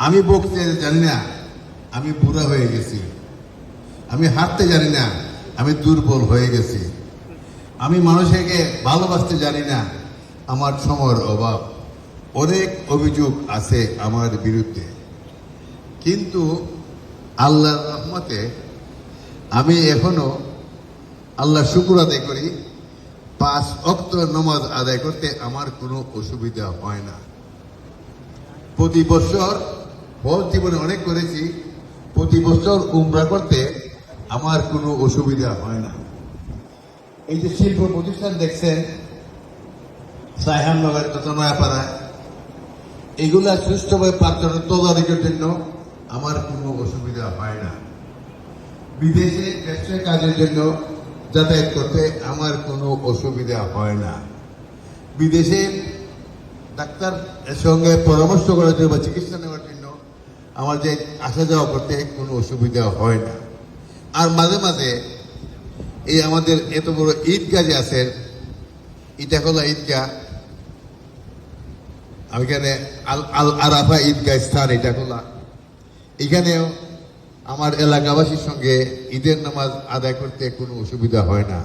আমি বকতে জানি না, আমি বুড়া হয়ে গেছি। আমি হাঁটতে জানি না, আমি দুর্বল হয়ে গেছি। আমি মানুষকে ভালোবাসতে জানি না, আমার সময়ের অভাব। অনেক অভিযোগ আছে আমার বিরুদ্ধে। কিন্তু আল্লাহর রহমতে আমি এখনও আল্লাহ শুকুর আদায় করি। পাঁচ অক্ত নমাজ আদায় করতে আমার কোনো অসুবিধা হয় না। প্রতি বছর হজ জীবনে অনেক করেছি, প্রতি বছর উমরা করতে আমার কোনো অসুবিধা হয় না। এই যে শিল্প প্রতিষ্ঠান দেখছেন, সাইহাননগর তথা নয়াপাড়ায় এগুলা সুষ্ঠুভাবে পাত্রের তদারকির জন্য আমার কোনো অসুবিধা হয় না। বিদেশে ব্যবসায় কাজের জন্য যাতায়াত করতে আমার কোনো অসুবিধা হয় না। বিদেশে ডাক্তার সঙ্গে পরামর্শ করার জন্য বা চিকিৎসা নেওয়ার জন্য আমার যে আসা যাওয়া করতে কোনো অসুবিধা হয় না। আর মাঝে মাঝে এই আমাদের এত বড় ঈদগাহ যে আছেন ইটাকলা ঈদগাহ। এখানে আল আল আরাফা ঈদগাহ স্থান ইটাকলা এখানেও আমার এলাকাবাসীর সঙ্গে ঈদের নামাজ আদায় করতে কোনো অসুবিধা হয় না।